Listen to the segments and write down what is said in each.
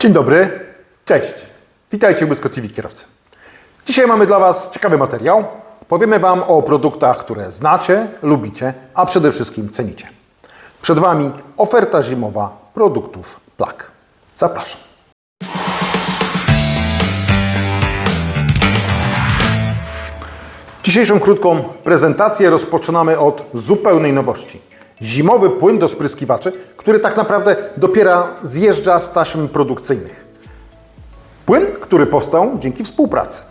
Dzień dobry, cześć. Witajcie u Błysko TV kierowcy. Dzisiaj mamy dla Was ciekawy materiał. Powiemy Wam o produktach, które znacie, lubicie, a przede wszystkim cenicie. Przed Wami oferta zimowa produktów Plak. Zapraszam. Dzisiejszą krótką prezentację rozpoczynamy od zupełnej nowości. Zimowy płyn do spryskiwaczy, który tak naprawdę dopiero zjeżdża z taśm produkcyjnych. Płyn, który powstał dzięki współpracy.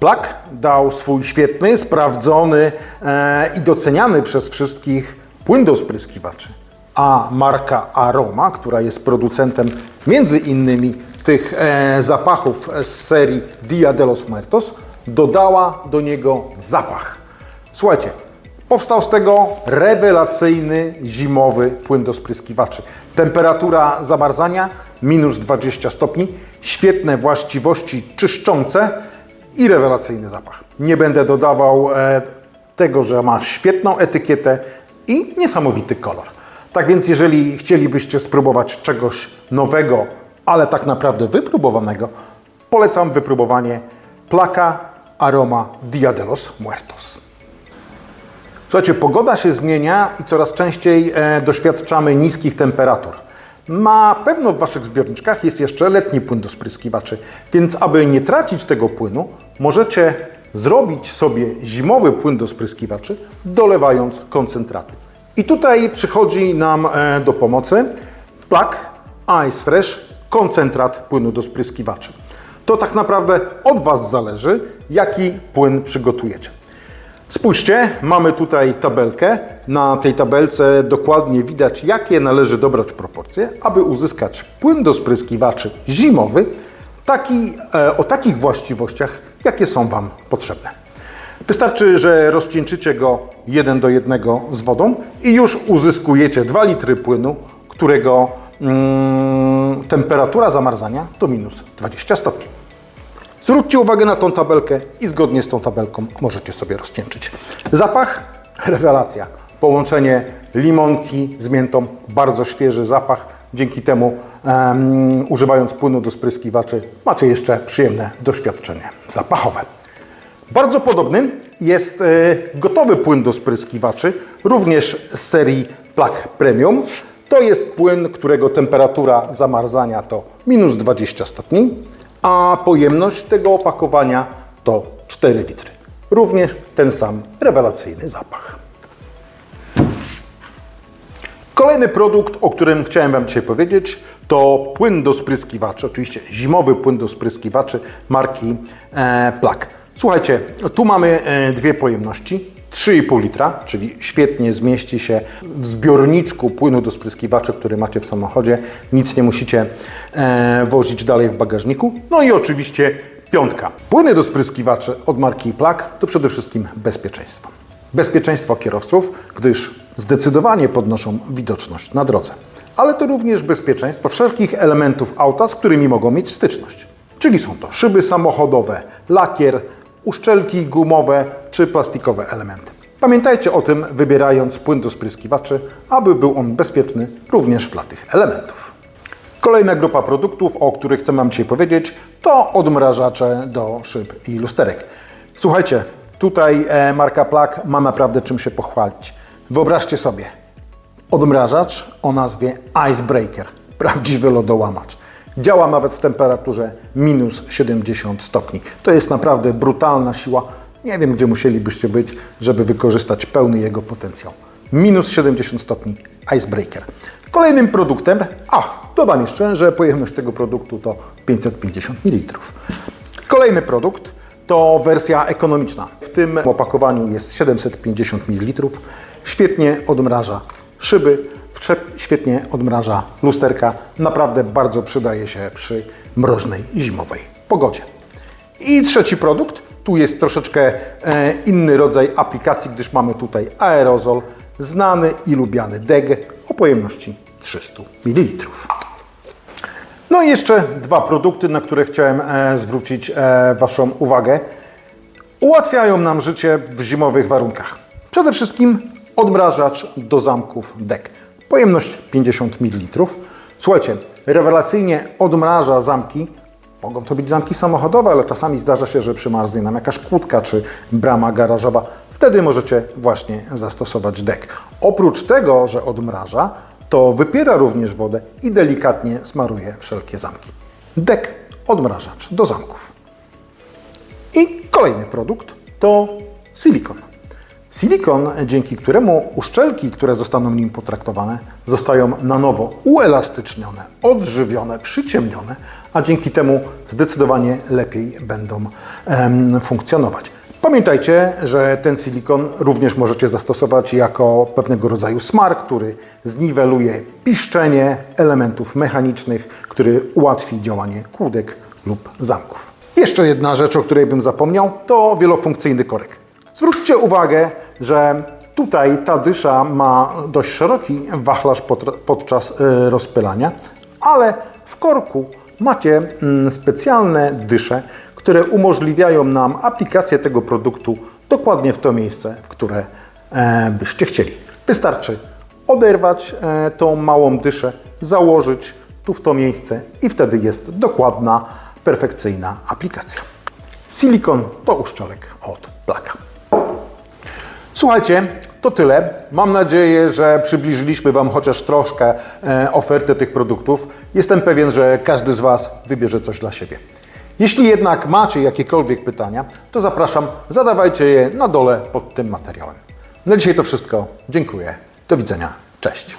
Plak dał swój świetny, sprawdzony e, i doceniany przez wszystkich płyn do spryskiwaczy. A marka Aroma, która jest producentem między innymi tych e, zapachów z serii Dia de los Muertos, dodała do niego zapach. Słuchajcie, powstał z tego rewelacyjny zimowy płyn do spryskiwaczy. Temperatura zamarzania minus 20 stopni, świetne właściwości czyszczące i rewelacyjny zapach. Nie będę dodawał e, tego, że ma świetną etykietę i niesamowity kolor. Tak więc, jeżeli chcielibyście spróbować czegoś nowego, ale tak naprawdę wypróbowanego, polecam wypróbowanie Plaka Aroma Dia de los Muertos. Słuchajcie, pogoda się zmienia i coraz częściej e, doświadczamy niskich temperatur. Na pewno w Waszych zbiorniczkach jest jeszcze letni płyn do spryskiwaczy, więc aby nie tracić tego płynu, możecie zrobić sobie zimowy płyn do spryskiwaczy, dolewając koncentratu. I tutaj przychodzi nam e, do pomocy Plak Ice Fresh koncentrat płynu do spryskiwaczy. To tak naprawdę od Was zależy, jaki płyn przygotujecie. Spójrzcie, mamy tutaj tabelkę. Na tej tabelce dokładnie widać, jakie należy dobrać proporcje, aby uzyskać płyn do spryskiwaczy zimowy, taki, e, o takich właściwościach, jakie są Wam potrzebne. Wystarczy, że rozcieńczycie go 1 do 1 z wodą i już uzyskujecie 2 litry płynu, którego mm, temperatura zamarzania to minus 20 stopni. Zwróćcie uwagę na tą tabelkę i zgodnie z tą tabelką możecie sobie rozcieńczyć. Zapach, rewelacja. Połączenie limonki z miętą, bardzo świeży zapach. Dzięki temu, em, używając płynu do spryskiwaczy, macie jeszcze przyjemne doświadczenie zapachowe. Bardzo podobny jest e, gotowy płyn do spryskiwaczy, również z serii Plak Premium. To jest płyn, którego temperatura zamarzania to minus 20 stopni, a pojemność tego opakowania to 4 litry. Również ten sam rewelacyjny zapach. Kolejny produkt, o którym chciałem Wam dzisiaj powiedzieć, to płyn do spryskiwaczy, oczywiście zimowy płyn do spryskiwaczy marki e, Plak. Słuchajcie, tu mamy e, dwie pojemności. 3,5 litra, czyli świetnie zmieści się w zbiorniczku płynu do spryskiwaczy, który macie w samochodzie. Nic nie musicie e, wozić dalej w bagażniku. No i oczywiście piątka. Płyny do spryskiwaczy od marki Plak to przede wszystkim bezpieczeństwo. Bezpieczeństwo kierowców, gdyż zdecydowanie podnoszą widoczność na drodze. Ale to również bezpieczeństwo wszelkich elementów auta, z którymi mogą mieć styczność. Czyli są to szyby samochodowe, lakier, uszczelki gumowe czy plastikowe elementy. Pamiętajcie o tym, wybierając płyn do spryskiwaczy, aby był on bezpieczny również dla tych elementów. Kolejna grupa produktów, o których chcę Wam dzisiaj powiedzieć, to odmrażacze do szyb i lusterek. Słuchajcie, tutaj e, marka Plak ma naprawdę czym się pochwalić. Wyobraźcie sobie, odmrażacz o nazwie Icebreaker, prawdziwy lodołamacz. Działa nawet w temperaturze minus 70 stopni. To jest naprawdę brutalna siła. Nie wiem, gdzie musielibyście być, żeby wykorzystać pełny jego potencjał. Minus 70 stopni Icebreaker. Kolejnym produktem, ach, dodam jeszcze, że pojemność tego produktu to 550 ml. Kolejny produkt to wersja ekonomiczna. W tym opakowaniu jest 750 ml. Świetnie odmraża szyby, świetnie odmraża lusterka. Naprawdę bardzo przydaje się przy mroźnej zimowej pogodzie. I trzeci produkt. Tu jest troszeczkę e, inny rodzaj aplikacji, gdyż mamy tutaj aerozol, znany i lubiany DEG o pojemności 300 ml. No i jeszcze dwa produkty, na które chciałem e, zwrócić e, Waszą uwagę. Ułatwiają nam życie w zimowych warunkach. Przede wszystkim odmrażacz do zamków DEK. Pojemność 50 ml. Słuchajcie, rewelacyjnie odmraża zamki. Mogą to być zamki samochodowe, ale czasami zdarza się, że przymarznie nam jakaś kłódka czy brama garażowa. Wtedy możecie właśnie zastosować dek. Oprócz tego, że odmraża, to wypiera również wodę i delikatnie smaruje wszelkie zamki. Dek odmrażacz do zamków. I kolejny produkt to silikon. Silikon, dzięki któremu uszczelki, które zostaną nim potraktowane, zostają na nowo uelastycznione, odżywione, przyciemnione, a dzięki temu zdecydowanie lepiej będą em, funkcjonować. Pamiętajcie, że ten silikon również możecie zastosować jako pewnego rodzaju smar, który zniweluje piszczenie elementów mechanicznych, który ułatwi działanie kłódek lub zamków. Jeszcze jedna rzecz, o której bym zapomniał, to wielofunkcyjny korek. Zwróćcie uwagę, że tutaj ta dysza ma dość szeroki wachlarz pod, podczas y, rozpylania, ale w korku macie mm, specjalne dysze, które umożliwiają nam aplikację tego produktu dokładnie w to miejsce, w które e, byście chcieli. Wystarczy oderwać e, tą małą dyszę, założyć tu w to miejsce i wtedy jest dokładna, perfekcyjna aplikacja. Silikon to uszczelek od plaka. Słuchajcie, to tyle. Mam nadzieję, że przybliżyliśmy Wam chociaż troszkę e, ofertę tych produktów. Jestem pewien, że każdy z Was wybierze coś dla siebie. Jeśli jednak macie jakiekolwiek pytania, to zapraszam, zadawajcie je na dole pod tym materiałem. Na dzisiaj to wszystko. Dziękuję. Do widzenia. Cześć.